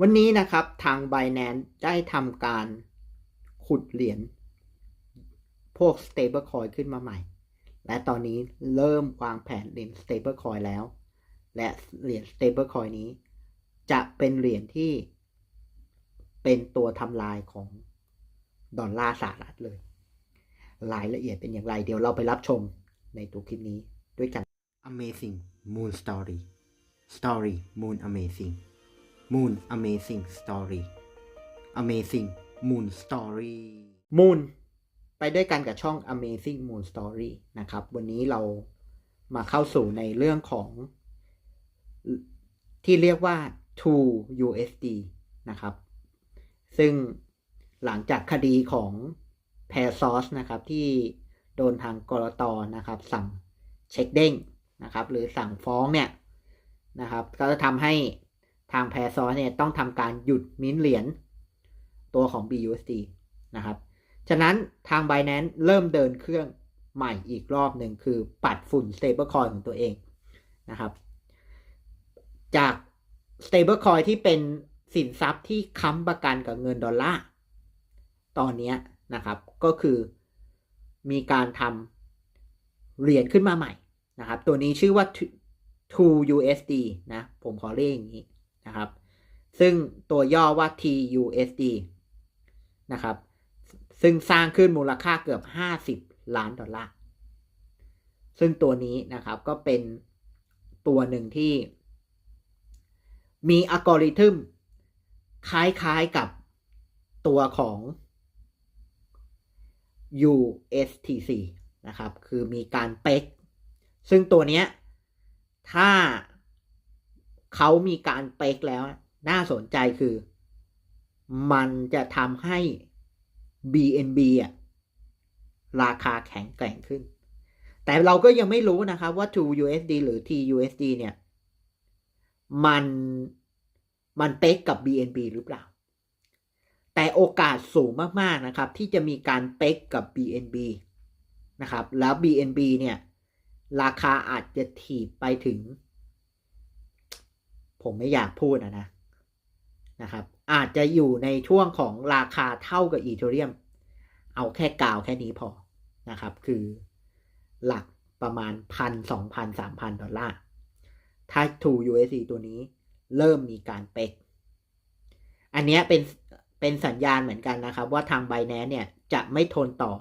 วันนี้นะครับทาง Binance ได้ทำการขุดเหรียญพวก stablecoin ขึ้นมาใหม่ และตอนนี้เริ่มวางแผนเหรียญ stablecoin แล้ว และเหรียญ stablecoin นี้ จะเป็นเหรียญที่เป็นตัวทำลายของดอลลาร์สหรัฐเลย รายละเอียดเป็นอย่างไร เดี๋ยวเราไปรับชมในตัวคลิปนี้ด้วยกัน Amazing Moon Story Story Moon Amazing Moon Amazing Story Amazing Moon Story Moon ไปด้วยกันกับช่อง Amazing Moon Story นะครับ วันนี้เรามาเข้าสู่ในเรื่องของ ที่เรียกว่า True USD นะครับ ซึ่งหลังจากคดีของ p a i r s o u r c e นะครับ ที่โดนทางกรตนะครับ สั่งเช็คเด้งนะครับ หรือสั่งฟ้องเนี่ยนะครับ ก็จะทำให้ ทาง p a i r s o u r c e เนี่ยต้องทำการหยุดมิ้นเหรียญตัวของ BUSD นะครับ ฉะนั้นทาง Binance เริ่มเดินเครื่องใหม่อีกรอบหนึ่งคือปัดฝุ่น stablecoin ของตัวเองนะครับ จาก stablecoin ที่เป็นสินทรัพย์ที่ค้ำประกันกับเงินดอลลาร์ตอนนี้นะครับก็คือมีการทำเหรียญขึ้นมาใหม่นะครับ ตัวนี้ชื่อว่า True USD นะ ผมขอเรียกอย่างนี้ นะครับ ซึ่งตัวย่อว่า TUSD นะครับ ซึ่งสร้างขึ้นมูลค่าเกือบ 50 ล้านดอลลาร์ ซึ่งตัวนี้นะครับก็เป็นตัวหนึ่งที่ มีอัลกอริทึมคล้ายๆกับตัวของ USTC นะครับ คือมีการเป๊ก ซึ่งตัวเนี้ย ถ้า เขามีการเป๊กแล้ว น่าสนใจคือ มันจะทำให้ BNB อะราคาแข็งแกร่งขึ้น แต่เราก็ยังไม่รู้นะครับว่า 2USD หรือ TUSD เนี่ย มันมันเป๊กกับ BNB หรือเปล่า แต่โอกาสสูงมากๆนะครับ ที่จะมีการเป๊กกับ BNB นะครับ แล้ว BNB เนี่ย ราคาอาจจะถีบไปถึง ผมไม่อยากพูดนะนะนะครับ อาจจะอยู่ในช่วงของราคาเท่ากับอีเทเรียม เอาแค่กาวแค่นี้พอนะครับ คือหลักประมาณพันสองพันสามพันดอลลาร์ถ้า2 USD ตัวนี้เริ่มมีการเป๊กอันนี้เป็นเป็นสัญญาณเหมือนกันนะครับ ว่าทาง b บ n a n c e เนี่ยจะไม่ทนต่อ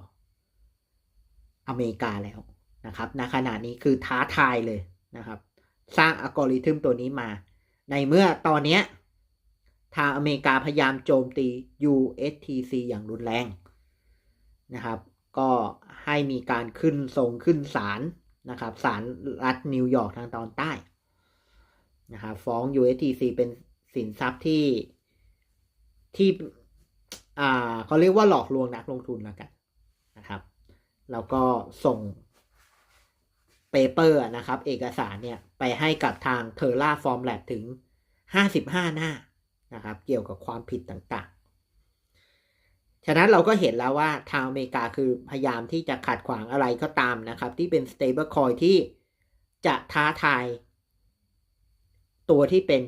อเมริกาแล้วนะครับณขณะนี้คือท้าทายเลยนะครับ สร้างอัลกอริทึมตัวนี้มา ในเมื่อตอนนี้ทางอเมริกาพยายามโจมตี USTC อย่างรุนแรงนะครับ ก็ให้มีการขึ้นทรงขึ้นศาลนะครับศาลรัฐนิวยอร์กทางตอนใต้นะครับฟ้อง USTC เป็นสินทรัพย์ที่ที่อ่าเขาเรียกว่าหลอกลวงนักลงทุนแล้วกันนะครับ แล้วก็ส่ง เปเปอร์นะครับ เอกสารเนี่ยไปให้กับทางเทอร่าฟอร์มแลบถึง 55 หน้านะครับ เกี่ยวกับความผิดต่างๆ ฉะนั้นเราก็เห็นแล้วว่าทางอเมริกาคือพยายามที่จะขัดขวางอะไรก็ตามนะครับ ที่เป็น stable coin ที่จะท้าทาย ตัวที่เป็น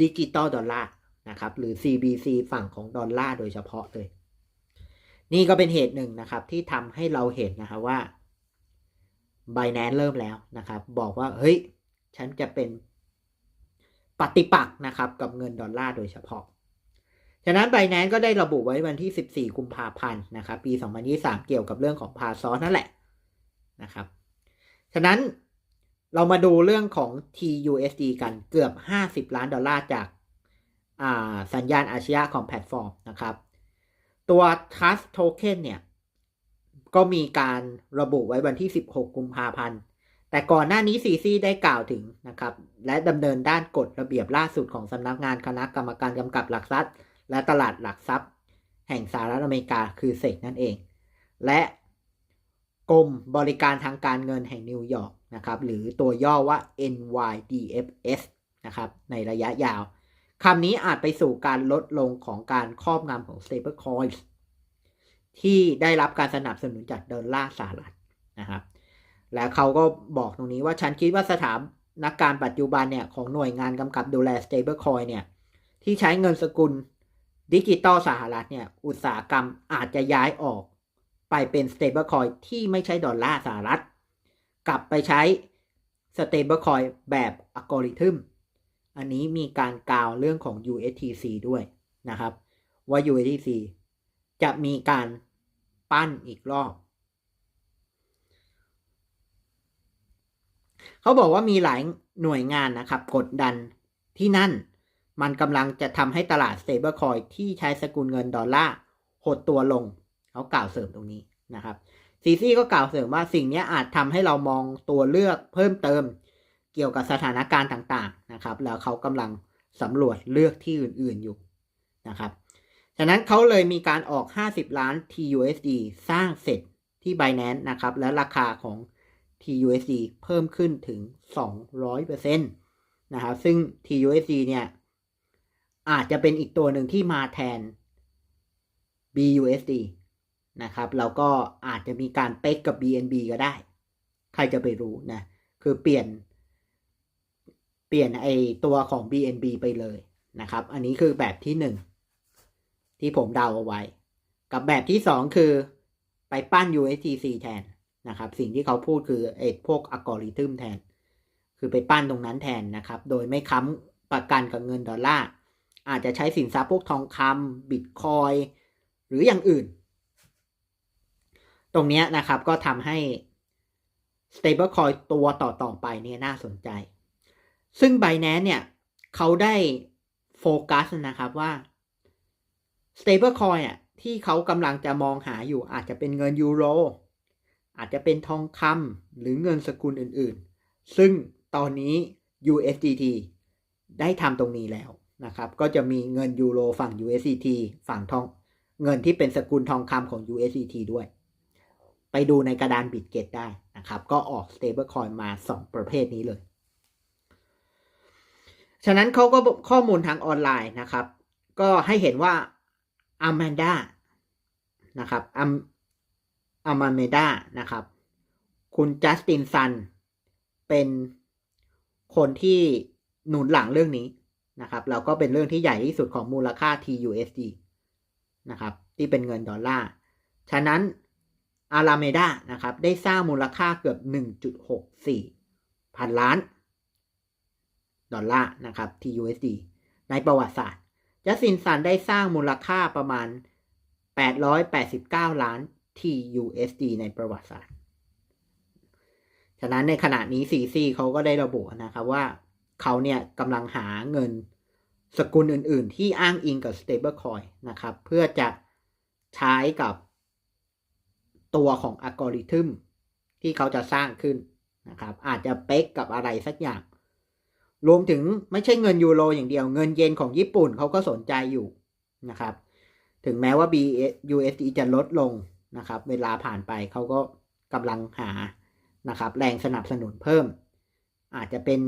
ดิจิตอลดอลลาร์นะครับ หรือ CBC ฝั่งของดอลลาร์โดยเฉพาะเลย นี่ก็เป็นเหตุหนึ่งนะครับที่ทำให้เราเห็นนะครับว่า b i n a n c e เริ่มแล้วนะครับ บอกว่า เฮ้ย ฉันจะเป็นปฏิปักษ์นะครับ กับเงินดอลลาร์โดยเฉพาะ ฉะนั้น b i n a n c e ก็ได้ระบุไว้วันที่ 14 กุมภาพันธ์นะครับ ปี 2023 เกี่ยวกับเรื่องของพาซอสนั่นแหละนะครับ ฉะนั้นเรามาดูเรื่องของ TUSD กันเกือบ 50 ล้านดอลลาร์จากสัญญาณอาชญาของแพลตฟอร์มนะครับ ตัว Trust Token เนี่ย ก็มีการระบุไว้วันที่ 16 กุมภาพันธ์ แต่ก่อนหน้านี้ซีซีได้กล่าวถึงนะครับ และดำเนินด้านกฎระเบียบล่าสุดของสำนักงานคณะกรรมการกำกับหลักทรัพย์ และตลาดหลักทรัพย์ แห่งสหรัฐอเมริกาคือเซกนั่นเอง และกรมบริการทางการเงินแห่งนิวยอร์กนะครับ หรือตัวย่อว่า NYDFS นะครับ ในระยะยาวคำนี้อาจไปสู่การลดลงของการครอบงำของ stablecoins ที่ได้รับการสนับสนุนจากดอลลาร์สหรัฐนะครับแล้วเขาก็บอกตรงนี้ว่าฉันคิดว่าสถานนักการปัจจุบันเนี่ย ของหน่วยงานกำกับดูแล stablecoin เนี่ย ที่ใช้เงินสกุลดิจิตอลสหรัฐเนี่ย อุตสาหกรรมอาจจะย้ายออกไปเป็น stablecoin ที่ไม่ใช่ดอลลาร์สหรัฐ กลับไปใช้ stablecoin แบบอัลกอริทึมอันนี้มีการกล่าวเรื่องของ USTC ด้วยนะครับ ว่า USTC จะมีการปั้นอีกรอบ เขาบอกว่ามีหลายหน่วยงานนะครับ กดดันที่นั่น มันกำลังจะทำให้ตลาด stablecoin ที่ใช้สกุลเงินดอลลาร์หดตัวลง เขากล่าวเสริมตรงนี้นะครับซีซี่ก็กล่าวเสริมว่าสิ่งนี้อาจทำให้เรามองตัวเลือกเพิ่มเติมเกี่ยวกับสถานการณ์ต่างๆนะครับ แล้วเขากำลังสำรวจเลือกที่อื่นๆอยู่นะครับ ฉะนั้นเขาเลยมีการออก 50 ล้าน TUSD สร้างเสร็จที่ Binance นะครับ และราคาของ TUSD เพิ่มขึ้นถึง 200%นะครับซึ่ง TUSD เนี่ยอาจจะเป็นอีกตัวหนึ่งที่มาแทน BUSD นะครับแล้วก็อาจจะมีการเป๊กกับ BNB ก็ได้ ใครจะไปรู้นะ คือเปลี่ยน เปลี่ยนไอตัวของ BNB ไปเลยนะครับ อันนี้คือแบบที่หนึ่ง ที่ผมเดาเอาไว้ กับแบบที่สองคือไปปั้น USDC แทนนะครับ สิ่งที่เขาพูดคือไอ้พวกอัลกอริทึมแทน คือไปปั้นตรงนั้นแทนนะครับ โดยไม่ค้ำประกันกับเงินดอลลาร์ อาจจะใช้สินทรัพย์พวกทองคำบิตคอยหรืออย่างอื่น ตรงนี้นะครับก็ทำให้ stablecoin ตัวต่อๆไปเนี่ยน่าสนใจ ซึ่ง Binance เนี่ย เขาได้โฟกัสนะครับว่า stablecoin อะที่เขากำลังจะมองหาอยู่อาจจะเป็นเงินยูโร อาจจะเป็นทองคำหรือเงินสกุลอื่นๆ ซึ่งตอนนี้ USDT ได้ทำตรงนี้แล้วนะครับ ก็จะมีเงินยูโรฝั่ง USDT ฝั่งทองเงินที่เป็นสกุลทองคำของ USDT ด้วย ไปดูในกระดานบิตเกตได้นะครับ ก็ออก stablecoin มา 2 ประเภทนี้เลย ฉะนั้นเขาก็ข้อมูลทางออนไลน์นะครับ ก็ให้เห็นว่า a m a n d a นะครับอัมอามาเมดานะครับ คุณจัสตินซัน เป็นคนที่หนุนหลังเรื่องนี้นะครับแล้วก็เป็นเรื่องที่ใหญ่ที่สุดของมูลค่า TUSD นะครับ ที่เป็นเงินดอลลาร์ ฉะนั้นอาราเมดานะครับ ได้สร้างมูลค่าเกือบ 1.64 พันล้าน ดอลลาร์นะครับ TUSD ในประวัติศาสตร์ จัสตินซันได้สร้างมูลค่าประมาณ 889 ล้าน TUSD ในประวัติศาสตร์ ฉะนั้นในขณะนี้ CC เขาก็ได้ระบุนะครับว่าเขาเนี่ยกำลังหาเงินสกุลอื่น ๆ ที่อ้างอิงกับ stablecoin นะครับ เพื่อจะใช้กับตัวของอัลกอริทึมที่เขาจะสร้างขึ้นนะครับ อาจจะเป๊กกับอะไรสักอย่าง รวมถึงไม่ใช่เงินยูโรอย่างเดียว เงินเยนของญี่ปุ่นเขาก็สนใจอยู่นะครับ ถึงแม้ว่า BUSD จะลดลงนะครับ เวลาผ่านไปเขาก็กำลังหานะครับ แรงสนับสนุนเพิ่ม อาจจะเป็น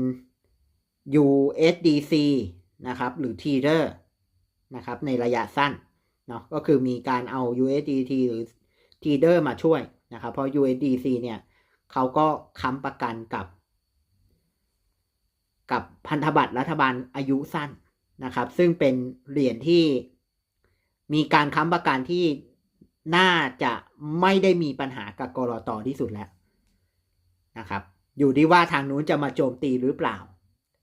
USDC นะครับ หรือ Tether นะครับ ในระยะสั้นเนาะก็คือมีการเอา USDT หรือ Tether มาช่วยนะครับ เพราะ USDC เนี่ยเขาก็ค้ำประกันกับ กับพันธบัตรรัฐบาลอายุสั้นนะครับ ซึ่งเป็นเหรียญที่มีการค้ำประกันที่น่าจะไม่ได้มีปัญหากับกรอตอที่สุดแล้วนะครับ อยู่ที่ว่าทางนู้นจะมาโจมตีหรือเปล่า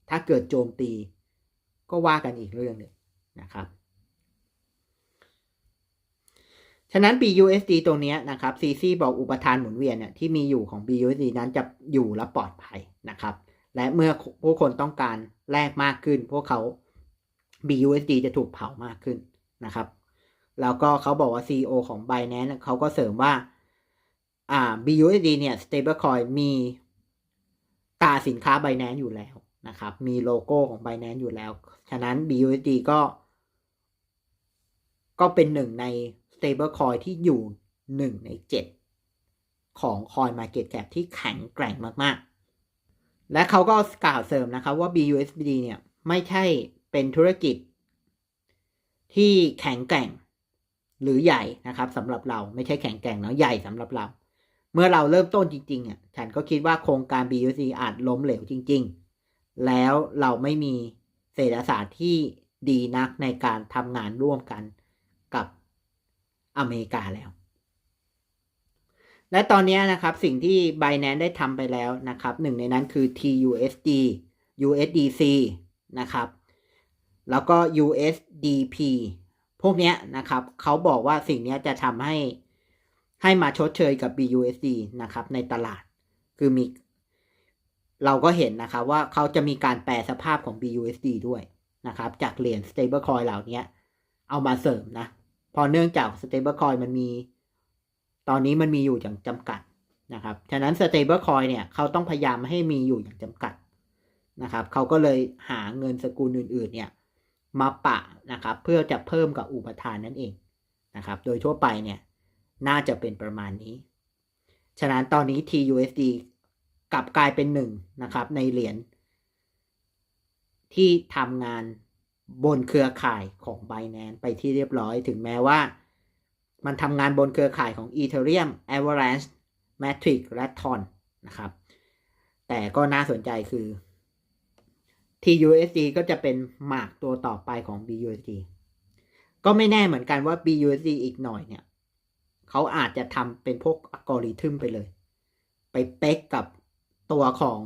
ถ้าเกิดโจมตีก็ว่ากันอีกเรื่องหนึ่งนะครับ ฉะนั้น BUSD ตรงนี้นะครับ CC บอกอุปทานหมุนเวียนเนี่ยที่มีอยู่ของ BUSD นั้นจะอยู่และปลอดภัยนะครับ และเมื่อผู้คนต้องการแลกมากขึ้น พวกเขา BUSD จะถูกเผามากขึ้นนะครับ แล้วก็เขาบอกว่า CEO ของ Binance เขาก็เสริมว่าอ่า BUSD เนี่ย stablecoin มีตราสินค้า Binance อยู่แล้วนะครับ มีโลโก้ของ Binance อยู่แล้ว ฉะนั้น BUSD ก็ ก็เป็นหนึ่งใน stablecoin ที่อยู่หนึ่งในเจ็ดของ Coin Market Cap ที่แข็งแกร่งมากๆ และเขาก็กล่าวเสริมนะครับว่า BUSD เนี่ยไม่ใช่เป็นธุรกิจ ที่แข็งแกร่งหรือใหญ่นะครับสำหรับเราไม่ใช่แข็งแกร่งเนาะใหญ่สำหรับเรา เมื่อเราเริ่มต้นจริงๆอะฉันก็คิดว่าโครงการ BUSD อาจล้มเหลวจริง ๆ แล้วเราไม่มีเศรษฐศาสตร์ที่ดีนักในการทำงานร่วมกันกับอเมริกาแล้ว และตอนนี้นะครับสิ่งที่ Binance ได้ทำไปแล้วนะครับหนึ่งในนั้นคือ TUSD USDC นะครับ แล้วก็ USDP พวกนี้นะครับเขาบอกว่าสิ่งนี้จะทำให้ให้มาชดเชยกับ BUSD นะครับในตลาด คือมี เราก็เห็นนะครับว่าเขาจะมีการแปลสภาพของ BUSD ด้วยนะครับ จากเหรียญ stablecoin เหล่านี้เอามาเสริมนะ พอเนื่องจาก stablecoin มันมี ตอนนี้มันมีอยู่อย่างจำกัดนะครับ ฉะนั้น stablecoin เนี่ยเขาต้องพยายามให้มีอยู่อย่างจำกัดนะครับเขาก็เลยหาเงินสกุลอื่นๆเนี่ยมาปะนะครับเพื่อจะเพิ่มกับอุปทานนั่นเองนะครับ โดยทั่วไปเนี่ยน่าจะเป็นประมาณนี้ ฉะนั้นตอนนี้ TUSD กลับกลายเป็นหนึ่งนะครับในเหรียญที่ทำงานบนเครือข่ายของ Binance ไปที่เรียบร้อยถึงแม้ว่า มันทำงานบนเครือข่ายของ Ethereum, Avalanche, Matrix และ Tron นะครับ แต่ก็น่าสนใจคือ TUSD ก็จะเป็นหมากตัวต่อไปของ BUSD ก็ไม่แน่เหมือนกันว่า BUSD อีกหน่อยเนี่ย เขาอาจจะทำเป็นพวกอัลกอริทึมไปเลย ไปเป๊กกับตัวของ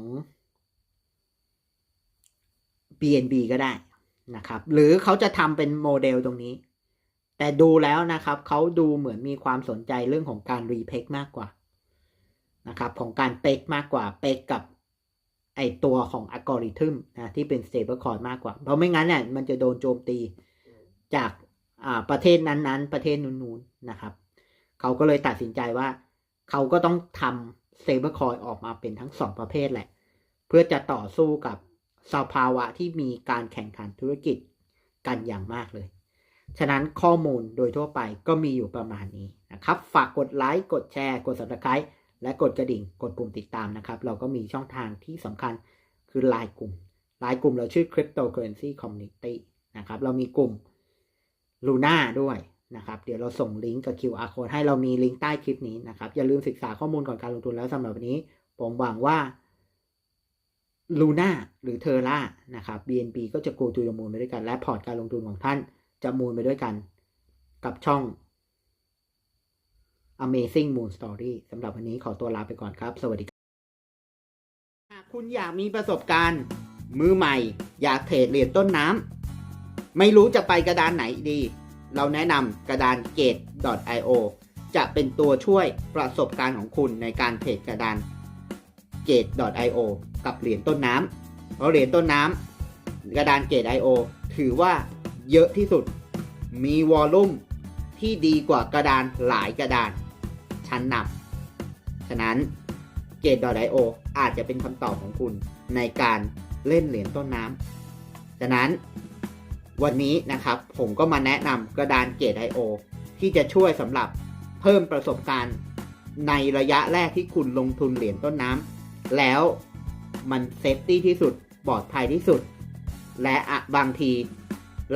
BNB ก็ได้นะครับ หรือเขาจะทำเป็นโมเดลตรงนี้ แต่ดูแล้วนะครับเขาดูเหมือนมีความสนใจเรื่องของการรีเพกมากกว่านะครับของการเปกมากกว่าเปกกับไอตัวของอัลกอริทึมนะที่เป็น stablecoin มากกว่า เพราะไม่งั้นเนี่ยมันจะโดนโจมตีจากประเทศนั้นๆ ประเทศนู้นๆนะครับเขาก็เลยตัดสินใจว่าเขาก็ต้องทำ stablecoin ออกมาเป็นทั้งสองประเภทแหละ เพื่อจะต่อสู้กับสภาวะที่มีการแข่งขันธุรกิจกันอย่างมากเลย ฉะนั้นข้อมูลโดยทั่วไปก็มีอยู่ประมาณนี้นะครับ ฝากกดไลค์ กดแชร์ กด subscribe และกดกระดิ่ง กดปุ่มติดตามนะครับ เราก็มีช่องทางที่สำคัญคือไลน์กลุ่มไลน์กลุ่มเราชื่อ Cryptocurrency Community นะครับ เรามีกลุ่ม Luna ด้วยนะครับ เดี๋ยวเราส่งลิงก์กับ QR code ให้เรามีลิงก์ใต้คลิปนี้นะครับ อย่าลืมศึกษาข้อมูลก่อนการลงทุนแล้วสำหรับวันนี้ ผมหวังว่า Luna หรือ Terra นะครับ BNB ก็จะ go to the moon ไปด้วยกัน และพอร์ตการลงทุนของท่าน จะมูลไปด้วยกัน กับช่อง Amazing Moon Story สำหรับวันนี้ขอตัวลาไปก่อนครับ สวัสดีครับหากคุณอยากมีประสบการณ์ มือใหม่ อยากเทรดเหรียญต้นน้ำไม่รู้จะไปกระดานไหนดี เราแนะนำกระดาน gate.io จะเป็นตัวช่วยประสบการณ์ของคุณในการเทรดกระดาน gate.io กับเหรียญต้นน้ำเพราะเหรียญต้นน้ำกระดาน gate.io ถือว่า เยอะที่สุด มีวอลลุ่มที่ดีกว่ากระดานหลายกระดาน ชั้นนำฉะนั้น Gate.io ออาจจะเป็นคำตอบของคุณในการเล่นเหรียญต้นน้ำฉะนั้นวันนี้นะครับผมก็มาแนะนำกระดาน Gate.io ที่จะช่วยสำหรับเพิ่มประสบการณ์ในระยะแรกที่คุณลงทุนเหรียญต้นน้ำแล้วมันเซฟตี้ที่สุดปลอดภัยที่สุด และอะบางที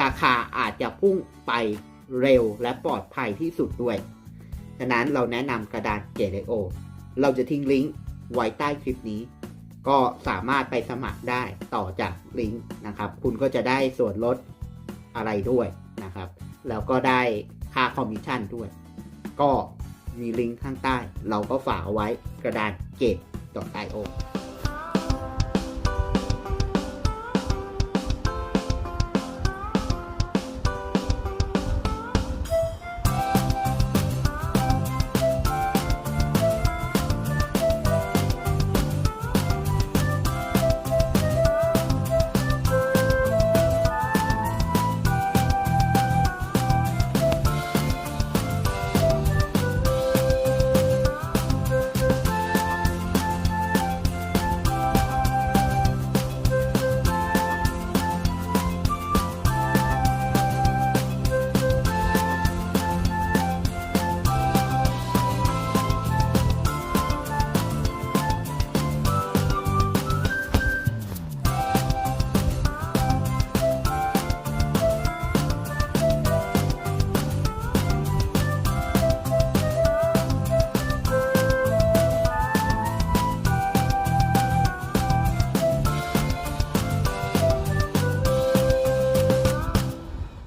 ราคาอาจจะพุ่งไปเร็วและปลอดภัยที่สุดด้วย ฉะนั้นเราแนะนำกระดาน Gate.io เราจะทิ้งลิงก์ไว้ใต้คลิปนี้ ก็สามารถไปสมัครได้ต่อจากลิงก์นะครับ คุณก็จะได้ส่วนลดอะไรด้วยนะครับ แล้วก็ได้ค่าคอมมิชชั่นด้วย ก็มีลิงก์ข้างใต้ เราก็ฝากเอาไว้กระดาน Gate.io